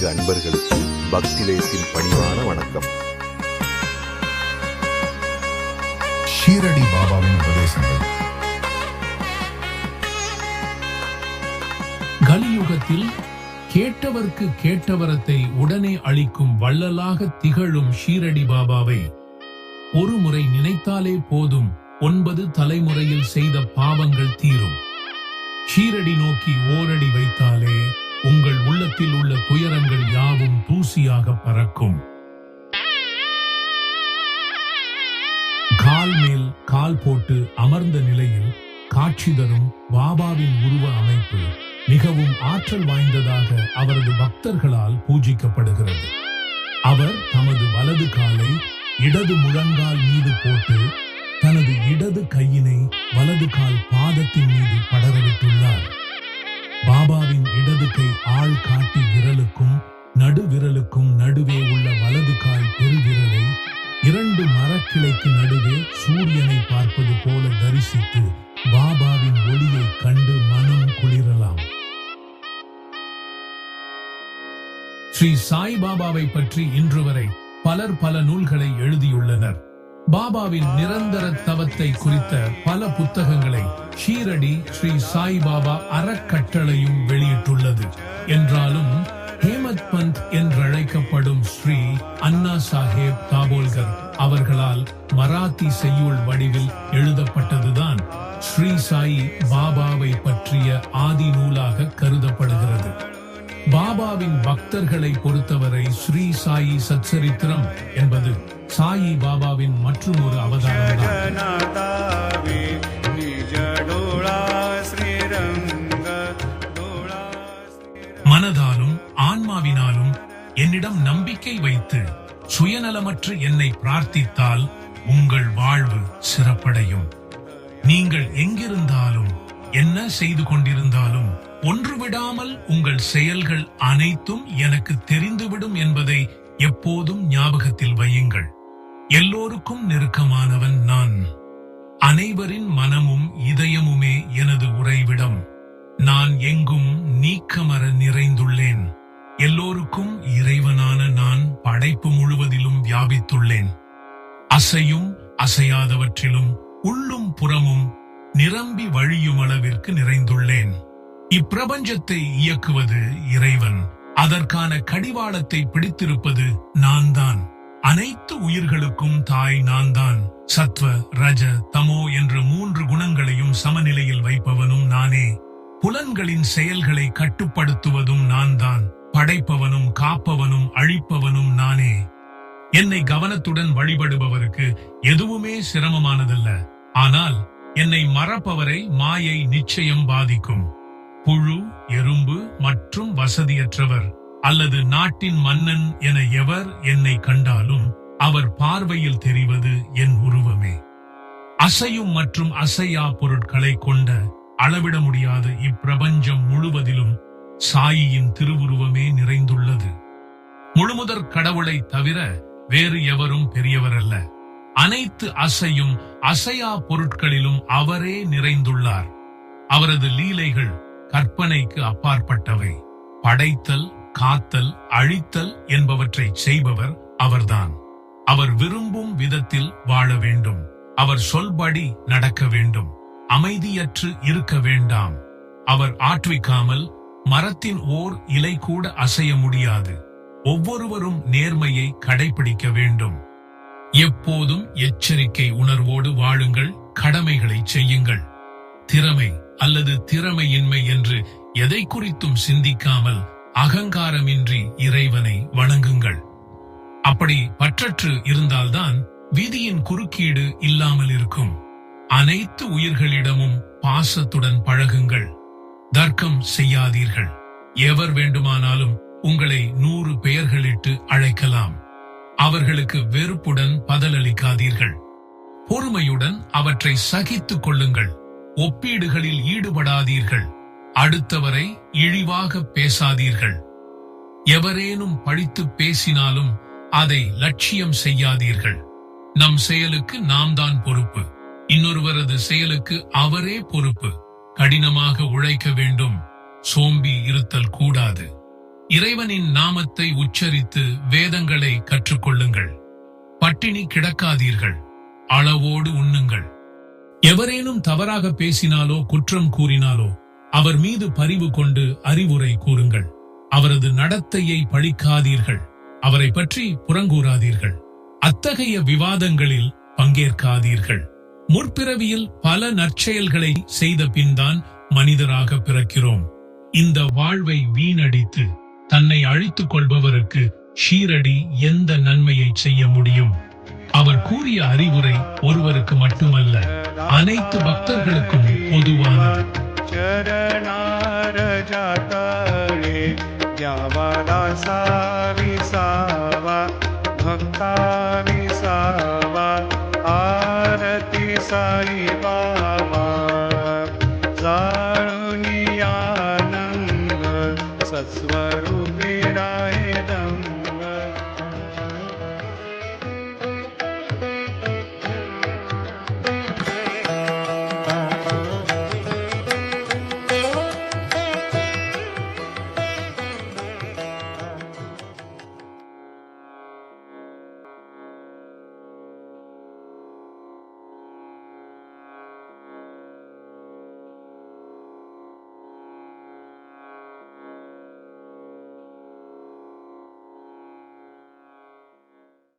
ஆன்மீக அன்பர்களுக்கு பக்திலயத்தின் பணிவான வணக்கம். ஷீரடி பாபாவின் உபதேசங்கள். கலியுகத்தில் கேட்டவர்க்கு கேட்டவரத்தை உடனே அளிக்கும் வள்ளலாக திகழும் ஷீரடி பாபாவை ஒரு முறை நினைத்தாலே போதும் ஒன்பது தலைமுறையில் செய்த பாவங்கள் தீரும். ஷீரடி நோக்கி ஓரடி வைத்தாலே உங்கள் உள்ளத்தில் உள்ள துயரங்கள் யாவும் தூசியாக பறக்கும். கால் மேல் கால் போட்டு அமர்ந்த நிலையில் காட்சி தரும் பாபாவின் உருவ அமைப்பு மிகவும் ஆற்றல் வாய்ந்ததாக அவரது பக்தர்களால் பூஜிக்கப்படுகிறது. அவர் தமது வலது காலை இடது முழங்கால் மீது போட்டு தனது இடது கையினை வலது கால் பாதத்தின் மீது படரவிட்டுள்ளார். நடுவே உள்ள வலது கால் பெருவிரலை இரண்டு மரக்கிளைக்கு நடுவே சூரியனை பார்ப்பது போல தரிசித்து பாபாவின் ஒளியை கண்டு மனம் குளிரலாம். ஸ்ரீ சாய் பாபாவை பற்றி இன்று வரை பலர் பல நூல்களை எழுதியுள்ளனர். பாபாவின் நிரந்தர தவத்தை குறித்த பல புத்தகங்களை ஷீரடி ஸ்ரீ சாய் பாபா அறக்கட்டளையும் வெளியிட்டுள்ளது. என்றாலும் ஹேமத் பந்த் என்றழைக்கப்படும் ஸ்ரீ அண்ணா சாஹேப் தாபோல்கர் அவர்களால் மராத்தி செய்யுள் வடிவில் எழுதப்பட்டதுதான் ஸ்ரீ சாயி பாபாவை பற்றிய ஆதி நூலாக கருதப்படுகிறது. பாபாவின் பக்தர்களை பொறுத்தவரை ஸ்ரீ சாயி சச்சரித்திரம் என்பது சாயி பாபாவின் மற்றும் ஒரு அவதாரம் மனதாலும் ஆன்மாவினாலும் என்னிடம் நம்பிக்கை வைத்து சுயநலமற்று என்னை பிரார்த்தித்தால் உங்கள் வாழ்வு சிறப்படையும். நீங்கள் எங்கிருந்தாலும் என்ன செய்து கொண்டிருந்தாலும் ஒன்று விடாமல் உங்கள் செயல்கள் அனைத்தும் எனக்கு தெரிந்துவிடும் என்பதை எப்போதும் ஞாபகத்தில் வையுங்கள். எல்லோருக்கும் நெருக்கமானவன் நான். அனைவரின் மனமும் இதயமுமே எனது உறைவிடம். நான் எங்கும் நீக்கமர நிறைந்துள்ளேன். எல்லோருக்கும் இறைவனான நான் படைப்பு முழுவதிலும் வியாபித்துள்ளேன். அசையும் அசையாதவற்றிலும் உள்ளும் புறமும் நிரம்பி வழியும் அளவிற்கு நிறைந்துள்ளேன். இப்பிரபஞ்சத்தை இயக்குவது இறைவன். அதற்கான கடிவாளத்தை பிடித்திருப்பது நான் தான் அனைத்து உயிர்களுக்கும் தாய் நான் தான் சத்வ ரஜ தமோ என்ற மூன்று குணங்களையும் சமநிலையில் வைப்பவனும் நானே. புலன்களின் செயல்களை கட்டுப்படுத்துவதும் நான் தான் படைப்பவனும் காப்பவனும் அழிப்பவனும் நானே. என்னை கவனத்துடன் வழிபடுபவருக்கு எதுவுமே சிரமமானதல்ல. ஆனால் என்னை மறப்பவரை மாயை நிச்சயம் பாதிக்கும். புழு எறும்பு மற்றும் வசதியற்றவர் அல்லது நாட்டின் மன்னன் என எவர் என்னை கண்டாலும் அவர் பார்வையில் தெரிவது என் உருவமே. அசையும் மற்றும் அசையா பொருட்களை கொண்ட அளவிட முடியாத இப்பிரபஞ்சம் முழுவதிலும் சாயியின் திருவுருவமே நிறைந்துள்ளது. முழுமுதற் கடவுளை தவிர வேறு எவரும் பெரியவர் அல்ல அனைத்து அசையும் அசையா பொருட்களிலும் அவரே நிறைந்துள்ளார். அவரது லீலைகள் கற்பனைக்கு அப்பாற்பட்டவை. படைத்தல் காத்தல் அழித்தல் என்பவற்றை செய்பவர் அவர்தான். அவர் விரும்பும் விதத்தில் வாழ வேண்டும். அவர் சொல்படி நடக்க வேண்டும். அமைதியற்று இருக்க வேண்டாம். அவர் ஆற்றுவிக்காமல் மரத்தின் ஓர் இலை கூட அசைய முடியாது. ஒவ்வொருவரும் நேர்மையை கடைபிடிக்க வேண்டும். எப்போதும் எச்சரிக்கை உணர்வோடு வாழுங்கள் கடமைகளை செய்யுங்கள். திறமை அல்லது திறமையின்மை என்று எதை குறித்தும் சிந்திக்காமல் அகங்காரமின்றி இறைவனை வணங்குங்கள். அப்படி பற்றற்று இருந்தால்தான் விதியின் குறுக்கீடு இல்லாமல் இருக்கும். அனைத்து உயிர்களிடமும் பாசத்துடன் பழகுங்கள். தர்க்கம் செய்யாதீர்கள். எவர் வேண்டுமானாலும் உங்களை நூறு பெயர்களிட்டு அழைக்கலாம். அவர்களுக்கு வெறுப்புடன் பதிலளிக்காதீர்கள். பொறுமையுடன் அவற்றை சகித்துக் கொள்ளுங்கள். ஒப்பீடுகளில் ஈடுபடாதீர்கள். அடுத்தவரை இழிவாக பேசாதீர்கள். எவரேனும் பழித்து பேசினாலும் அதை லட்சியம் செய்யாதீர்கள். நம் செயலுக்கு நாம் தான் பொறுப்பு. இன்னொருவரது செயலுக்கு அவரே பொறுப்பு. கடினமாக உழைக்க வேண்டும். சோம்பி இருத்தல் கூடாது. இறைவனின் நாமத்தை உச்சரித்து வேதங்களை கற்றுக்கொள்ளுங்கள். பட்டினி கிடக்காதீர்கள். அளவோடு உண்ணுங்கள். எவரேனும் தவறாக பேசினாலோ குற்றம் கூறினாலோ அவர் மீது பரிவு கொண்டு அறிவுரை கூறுங்கள். அவரது நடத்தையை பழிக்காதீர்கள். அவரை பற்றி புறங்கூறாதீர்கள். அத்தகைய விவாதங்களில் பங்கேற்காதீர்கள். முற்பிறவியில் பல நற்செயல்களை செய்த பின்தான் மனிதராக பிறக்கிறோம். இந்த வாழ்வை வீணடித்து தன்னை அழித்துக் கொள்பவருக்கு ஷீரடி எந்த நன்மையை செய்ய முடியும்? அவர் கூறிய அறிவுரை ஒருவருக்கு மட்டுமல்ல அனைத்து பக்தர்களுக்கும் பொதுவானது. सत्स्वरूपे